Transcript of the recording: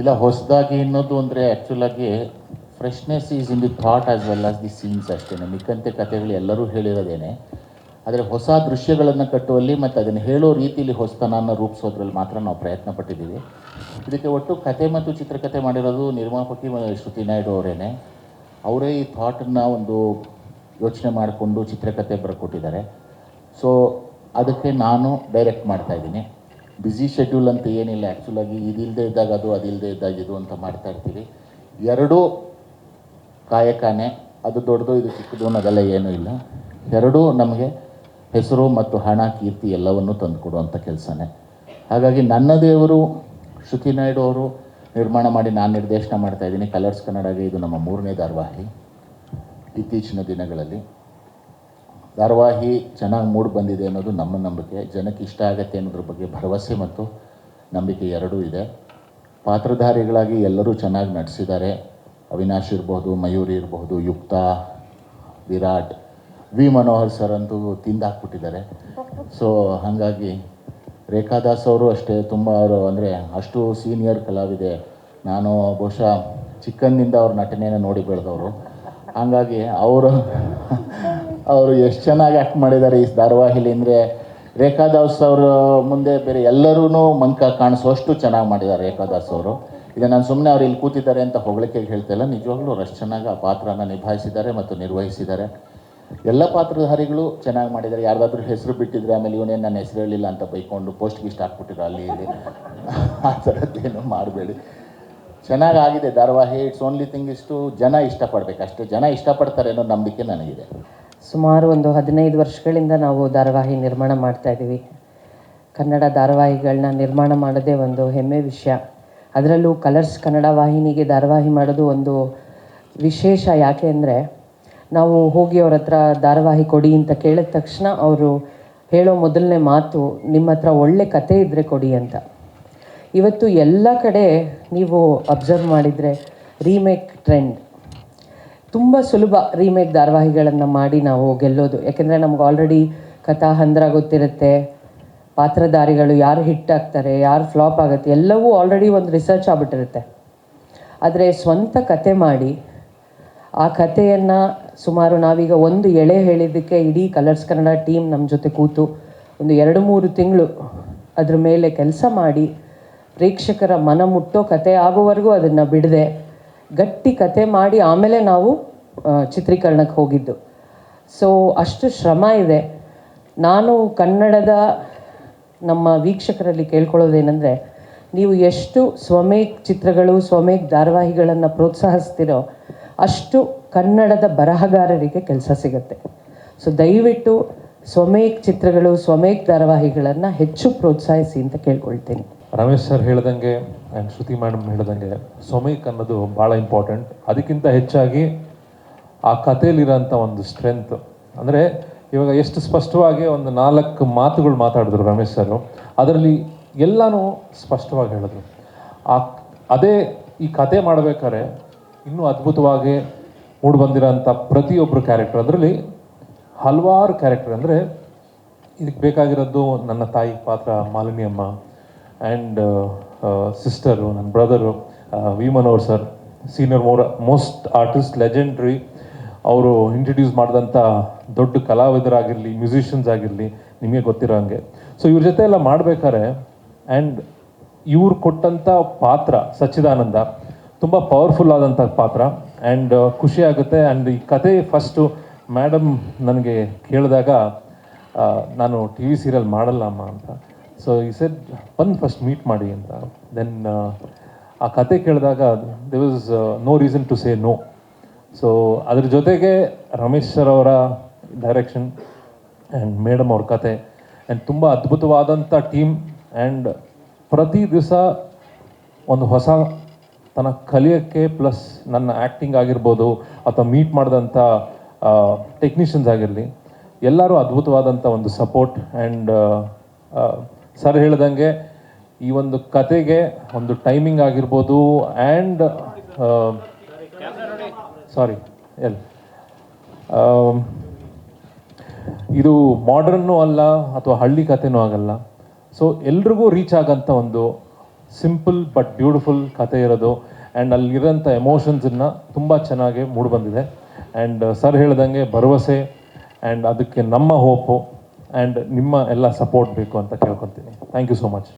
ಇಲ್ಲ, ಹೊಸದಾಗಿ ಅನ್ನೋದು ಅಂದರೆ ಆ್ಯಕ್ಚುಲಾಗಿ freshness is in the thought as well as the scenes ಅಷ್ಟೇ. ಮಿಕ್ಕಂತೆ ಕಥೆಗಳು ಎಲ್ಲರೂ ಹೇಳಿರೋದೇನೆ. ಆದರೆ ಹೊಸ ದೃಶ್ಯಗಳನ್ನು ಕಟ್ಟುವಲ್ಲಿ ಮತ್ತು ಅದನ್ನು ಹೇಳೋ ರೀತಿಯಲ್ಲಿ ಹೊಸತನನ್ನು ರೂಪಿಸೋದ್ರಲ್ಲಿ ಮಾತ್ರ ನಾವು ಪ್ರಯತ್ನ ಪಟ್ಟಿದ್ದೀವಿ. ಇದಕ್ಕೆ ಒಟ್ಟು ಕತೆ ಮತ್ತು ಚಿತ್ರಕಥೆ ಮಾಡಿರೋದು ನಿರ್ಮಾಪಕಿ ಶ್ರುತಿ ನಾಯ್ಡು ಅವರೇನೆ. ಅವರೇ ಈ ಥಾಟನ್ನು ಒಂದು ಯೋಚನೆ ಮಾಡಿಕೊಂಡು ಚಿತ್ರಕಥೆ ಬರ್ಕೊಟ್ಟಿದ್ದಾರೆ. ಸೊ ಅದಕ್ಕೆ ನಾನು ಡೈರೆಕ್ಟ್ ಮಾಡ್ತಾ ಇದ್ದೀನಿ. ಬ್ಯುಸಿ ಶೆಡ್ಯೂಲ್ ಅಂತ ಏನಿಲ್ಲ ಆ್ಯಕ್ಚುಲಾಗಿ ಇದಿಲ್ಲದೆ ಇದ್ದಾಗ ಅದು ಅದಿಲ್ಲದೆ ಇದ್ದಾಗ ಇದು ಅಂತ ಮಾಡ್ತಾ ಇರ್ತೀವಿ. ಎರಡೂ ಕಾಯಕಾನೆ, ಅದು ದೊಡ್ಡದು ಇದು ಚಿಕ್ಕದು ಅನ್ನೋದೆಲ್ಲ ಏನೂ ಇಲ್ಲ. ಎರಡೂ ನಮಗೆ ಹೆಸರು ಮತ್ತು ಹಣ, ಕೀರ್ತಿ ಎಲ್ಲವನ್ನೂ ತಂದುಕೊಡುವಂಥ ಕೆಲಸನೇ. ಹಾಗಾಗಿ ನನ್ನ ದೇವರು ಶ್ರುತಿ ನಾಯ್ಡು ಅವರು ನಿರ್ಮಾಣ ಮಾಡಿ ನಾನು ನಿರ್ದೇಶನ ಮಾಡ್ತಾ ಇದ್ದೀನಿ. ಕಲರ್ಸ್ ಕನ್ನಡಗೆ ಇದು ನಮ್ಮ ಮೂರನೇ ಧಾರಾವಾಹಿ. ಇತ್ತೀಚಿನ ದಿನಗಳಲ್ಲಿ. ಧಾರಾವಾಹಿ ಚೆನ್ನಾಗಿ ಮೂಡಿ ಬಂದಿದೆ ಅನ್ನೋದು ನಮ್ಮ ನಂಬಿಕೆ. ಜನಕ್ಕೆ ಇಷ್ಟ ಆಗತ್ತೆ ಅನ್ನೋದ್ರ ಬಗ್ಗೆ ಭರವಸೆ ಮತ್ತು ನಂಬಿಕೆ ಎರಡೂ ಇದೆ. ಪಾತ್ರಧಾರಿಗಳಾಗಿ ಎಲ್ಲರೂ ಚೆನ್ನಾಗಿ ನಟಿಸಿದ್ದಾರೆ ಅವಿನಾಶ್ ಇರಬಹುದು ಮಯೂರಿ ಇರಬಹುದು ಯುಕ್ತ, ವಿರಾಟ್, ವಿ ಮನೋಹರ್ ಸರ್ ಅಂತೂ ತಿಂದಾಕ್ಬಿಟ್ಟಿದ್ದಾರೆ ಸೊ ಹಾಗಾಗಿ ರೇಖಾದಾಸ್ ಅವರು ಅಷ್ಟೇ ತುಂಬ ಅವರು ಅಂದರೆ ಅಷ್ಟು ಸೀನಿಯರ್ ಕಲಾವಿದೆ. ನಾನು ಬಹುಶಃ ಚಿಕ್ಕಂದಿಂದ ಅವ್ರ ನಟನೆಯನ್ನು ನೋಡಿ ಬೆಳೆದವರು. ಹಾಗಾಗಿ ಅವರು ಅವರು ಎಷ್ಟು ಚೆನ್ನಾಗಿ ಆ್ಯಕ್ಟ್ ಮಾಡಿದ್ದಾರೆ ಈ ಧಾರಾವಾಹಿಲಿ ಅಂದರೆ ರೇಖಾದಾಸ್ ಅವರು ಮುಂದೆ ಬೇರೆ ಎಲ್ಲರೂ ಮಂಕ ಕಾಣಿಸುವಷ್ಟು ಚೆನ್ನಾಗಿ ಮಾಡಿದ್ದಾರೆ ರೇಖಾ ದಾಸ್ ಅವರು. ಈಗ ನಾನು ಸುಮ್ಮನೆ ಅವ್ರು ಇಲ್ಲಿ ಕೂತಿದ್ದಾರೆ ಅಂತ ಹೊಗಳಿಕೆ ಹೇಳ್ತಿಲ್ಲ ನಿಜವಾಗ್ಲೂ ಅಷ್ಟು ಚೆನ್ನಾಗಿ ಆ ಪಾತ್ರನ ನಿಭಾಯಿಸಿದ್ದಾರೆ ಮತ್ತು ನಿರ್ವಹಿಸಿದ್ದಾರೆ. ಎಲ್ಲ ಪಾತ್ರಧಾರಿಗಳು ಚೆನ್ನಾಗಿ ಮಾಡಿದ್ದಾರೆ. ಯಾರ್ದಾದ್ರೂ ಹೆಸರು ಬಿಟ್ಟಿದ್ರೆ ಆಮೇಲೆ ಇವನೇನು ನನ್ನ ಹೆಸರು ಹೇಳಿಲ್ಲ ಅಂತ ಬೈಕೊಂಡು ಪೋಸ್ಟ್ ಗಿಸ್ಟ್ ಹಾಕ್ಬಿಟ್ಟಿರೋ ಅಲ್ಲಿ ಇಲ್ಲಿ. ಆ ಥರದ್ದೇನು ಮಾಡಬೇಡಿ. ಚೆನ್ನಾಗಾಗಿದೆ ಧಾರಾವಾಹಿ. ಇಟ್ಸ್ ಓನ್ಲಿ ಥಿಂಗ್ ಇಷ್ಟು ಜನ ಇಷ್ಟಪಡಬೇಕು. ಅಷ್ಟೇ ಜನ ಇಷ್ಟಪಡ್ತಾರೆ ಅನ್ನೋ ನಂಬಿಕೆ ನನಗಿದೆ. ಸುಮಾರು ಒಂದು ಹದಿನೈದು ವರ್ಷಗಳಿಂದ ನಾವು ಧಾರಾವಾಹಿ ನಿರ್ಮಾಣ ಮಾಡ್ತಾ ಇದ್ದೀವಿ. ಕನ್ನಡ ಧಾರಾವಾಹಿಗಳನ್ನ ನಿರ್ಮಾಣ ಮಾಡೋದೇ ಒಂದು ಹೆಮ್ಮೆ ವಿಷಯ. ಅದರಲ್ಲೂ ಕಲರ್ಸ್ ಕನ್ನಡ ವಾಹಿನಿಗೆ ಧಾರಾವಾಹಿ ಮಾಡೋದು ಒಂದು ವಿಶೇಷ. ಯಾಕೆ ಅಂದರೆ ನಾವು ಹೋಗಿ ಅವ್ರ ಹತ್ರ ಧಾರಾವಾಹಿ ಕೊಡಿ ಅಂತ ಕೇಳಿದ ತಕ್ಷಣ ಅವರು ಹೇಳೋ ಮೊದಲನೇ ಮಾತು, ನಿಮ್ಮ ಹತ್ರ ಒಳ್ಳೆ ಕತೆ ಇದ್ದರೆ ಕೊಡಿ ಅಂತ. ಇವತ್ತು ಎಲ್ಲ ಕಡೆ ನೀವು ಅಬ್ಸರ್ವ್ ಮಾಡಿದರೆ ರೀಮೇಕ್ ಟ್ರೆಂಡ್. ತುಂಬ ಸುಲಭ ರೀಮೇಕ್ ಧಾರಾವಾಹಿಗಳನ್ನು ಮಾಡಿ ನಾವು ಗೆಲ್ಲೋದು. ಯಾಕೆಂದರೆ ನಮ್ಗೆ ಆಲ್ರೆಡಿ ಕಥಾ ಹಂದ್ರ ಗೊತ್ತಿರುತ್ತೆ, ಪಾತ್ರಧಾರಿಗಳು ಯಾರು ಹಿಟ್ ಆಗ್ತಾರೆ, ಯಾರು ಫ್ಲಾಪ್ ಆಗುತ್ತೆ, ಎಲ್ಲವೂ ಆಲ್ರೆಡಿ ಒಂದು ರಿಸರ್ಚ್ ಆಗ್ಬಿಟ್ಟಿರುತ್ತೆ. ಆದರೆ ಸ್ವಂತ ಕತೆ ಮಾಡಿ, ಆ ಕಥೆಯನ್ನು ಸುಮಾರು ನಾವೀಗ ಒಂದು ಎಳೆ ಹೇಳಿದ್ದಕ್ಕೆ ಇಡೀ ಕಲರ್ಸ್ ಕನ್ನಡ ಟೀಮ್ ನಮ್ಮ ಜೊತೆ ಕೂತು ಒಂದು ಎರಡು ಮೂರು ತಿಂಗಳು ಅದ್ರ ಮೇಲೆ ಕೆಲಸ ಮಾಡಿ, ಪ್ರೇಕ್ಷಕರ ಮನ ಮುಟ್ಟೋ ಕತೆ ಆಗೋವರೆಗೂ ಅದನ್ನು ಬಿಡದೆ. ಗಟ್ಟಿ ಕತೆ ಮಾಡಿ ಆಮೇಲೆ ನಾವು ಚಿತ್ರೀಕರಣಕ್ಕೆ ಹೋಗಿದ್ದು. ಸೊ ಅಷ್ಟು ಶ್ರಮ ಇದೆ. ನಾನು ಕನ್ನಡದ ನಮ್ಮ ವೀಕ್ಷಕರಲ್ಲಿ ಕೇಳ್ಕೊಳ್ಳೋದೇನೆಂದರೆ, ನೀವು ಎಷ್ಟು ಸ್ವಮೇಕ್ ಚಿತ್ರಗಳು ಸ್ವಮೇಕ್ ಧಾರಾವಾಹಿಗಳನ್ನು ಪ್ರೋತ್ಸಾಹಿಸ್ತೀರೋ, ಅಷ್ಟು ಕನ್ನಡದ ಬರಹಗಾರರಿಗೆ ಕೆಲಸ ಸಿಗುತ್ತೆ. ಸೊ ದಯವಿಟ್ಟು ಸ್ವಮೇಕ್ ಚಿತ್ರಗಳು ಸ್ವಮೇಕ್ ಧಾರಾವಾಹಿಗಳನ್ನು ಹೆಚ್ಚು ಪ್ರೋತ್ಸಾಹಿಸಿ ಅಂತ ಕೇಳ್ಕೊಳ್ತೀನಿ. ರಮೇಶ್ ಸರ್ ಹೇಳ್ದಂಗೆ ಆ್ಯಂಡ್ ಶ್ರುತಿ ಮೇಡಮ್ ಹೇಳ್ದಂಗೆ ಸೊಮೈಕ್ ಅನ್ನೋದು ಭಾಳ ಇಂಪಾರ್ಟೆಂಟ್ ಅದಕ್ಕಿಂತ ಹೆಚ್ಚಾಗಿ ಆ ಕಥೆಯಲ್ಲಿರೋಂಥ ಒಂದು ಸ್ಟ್ರೆಂತ್ ಅಂದರೆ ಇವಾಗ ಎಷ್ಟು ಸ್ಪಷ್ಟವಾಗಿ ಒಂದು ನಾಲ್ಕು ಮಾತುಗಳು ಮಾತಾಡಿದ್ರು ರಮೇಶ್ ಸರ್. ಅದರಲ್ಲಿ ಎಲ್ಲನೂ ಸ್ಪಷ್ಟವಾಗಿ ಹೇಳಿದ್ರು. ಆ ಅದೇ ಈ ಕತೆ ಮಾಡಬೇಕಾದ್ರೆ ಇನ್ನೂ ಅದ್ಭುತವಾಗಿ ಮೂಡಿಬಂದಿರೋಂಥ ಪ್ರತಿಯೊಬ್ಬರು ಕ್ಯಾರೆಕ್ಟರ್ ಅದರಲ್ಲಿ ಹಲವಾರು ಕ್ಯಾರೆಕ್ಟರ್ ಅಂದರೆ ಇದಕ್ಕೆ ಬೇಕಾಗಿರೋದು ನನ್ನ ತಾಯಿ ಪಾತ್ರ ಮಾಲಿನಿ ಅಮ್ಮ ಆ್ಯಂಡ್ ಸಿಸ್ಟರು ನನ್ನ brother V Manohar sir senior more most artist legendary ಅವರು ಇಂಟ್ರಡ್ಯೂಸ್ ಮಾಡಿದಂಥ ದೊಡ್ಡ ಕಲಾವಿದರಾಗಿರಲಿ ಮ್ಯೂಸಿಷಿಯನ್ಸ್ ಆಗಿರಲಿ, ನಿಮಗೆ ಗೊತ್ತಿರೋ ಹಂಗೆ. ಸೊ ಇವ್ರ ಜೊತೆ ಎಲ್ಲ ಮಾಡ್ಬೇಕಾದ್ರೆ ಆ್ಯಂಡ್ ಇವ್ರು ಕೊಟ್ಟಂಥ ಪಾತ್ರ ಸಚ್ಚಿದಾನಂದ, ತುಂಬ ಪವರ್ಫುಲ್ ಆದಂಥ ಪಾತ್ರ. ಆ್ಯಂಡ್ ಖುಷಿ ಆಗುತ್ತೆ. ಆ್ಯಂಡ್ ಈ ಕತೆ ಫಸ್ಟು ಮೇಡಮ್ ನನಗೆ ಕೇಳಿದಾಗ ನಾನು ಟಿ ವಿ ಸೀರಿಯಲ್ ಮಾಡಲ್ಲ ಅಮ್ಮ ಅಂತ. ಸೊ ಈ ಸೆಡ್ ಬಂದು ಫಸ್ಟ್ ಮೀಟ್ ಮಾಡಿ ಅಂತ. ದೆನ್ ಆ ಕತೆ ಕೇಳಿದಾಗ there was no reason to say no so ಅದ್ರ ಜೊತೆಗೆ ರಮೇಶ್ ಸರ್ ಅವರ ಡೈರೆಕ್ಷನ್ ಆ್ಯಂಡ್ ಮೇಡಮ್ ಅವ್ರ ಕತೆ ಆ್ಯಂಡ್ ತುಂಬ ಅದ್ಭುತವಾದಂಥ ಟೀಮ್ ಆ್ಯಂಡ್ ಪ್ರತಿ ದಿವಸ ಒಂದು ಹೊಸ ತನ್ನ ಕಲಿಯೋಕ್ಕೆ ಪ್ಲಸ್ ನನ್ನ ಆ್ಯಕ್ಟಿಂಗ್ ಆಗಿರ್ಬೋದು ಅಥವಾ ಮೀಟ್ ಮಾಡಿದಂಥ ಟೆಕ್ನಿಷಿಯನ್ಸ್ ಆಗಿರಲಿ ಎಲ್ಲರೂ ಅದ್ಭುತವಾದಂಥ ಒಂದು ಸಪೋರ್ಟ್ ಆ್ಯಂಡ್ ಸರ್ ಹೇಳ್ದಂಗೆ ಈ ಒಂದು ಕತೆಗೆ ಒಂದು ಟೈಮಿಂಗ್ ಆಗಿರ್ಬೋದು ಆ್ಯಂಡ್ ಸಾರಿ ಎಲ್ ಇದು ಮಾಡ್ರನ್ನು ಅಲ್ಲ ಅಥವಾ ಹಳ್ಳಿ ಕಥೆನೂ ಆಗಲ್ಲ. ಸೊ ಎಲ್ರಿಗೂ ರೀಚ್ ಆಗೋಂಥ ಒಂದು ಸಿಂಪಲ್ ಬಟ್ ಬ್ಯೂಟಿಫುಲ್ ಕತೆ ಇರೋದು ಆ್ಯಂಡ್ ಅಲ್ಲಿರೋಂಥ ಎಮೋಷನ್ಸನ್ನು ತುಂಬ ಚೆನ್ನಾಗಿ ಮೂಡಿಬಂದಿದೆ ಆ್ಯಂಡ್ ಸರ್ ಹೇಳ್ದಂಗೆ ಭರವಸೆ ಆ್ಯಂಡ್ ಅದಕ್ಕೆ ನಮ್ಮ ಹೋಪು ಆ್ಯಂಡ್ ನಿಮ್ಮ ಎಲ್ಲ ಸಪೋರ್ಟ್ ಬೇಕು ಅಂತ ಕೇಳ್ಕೊತೀನಿ ಥ್ಯಾಂಕ್ ಯು ಸೋ ಮಚ್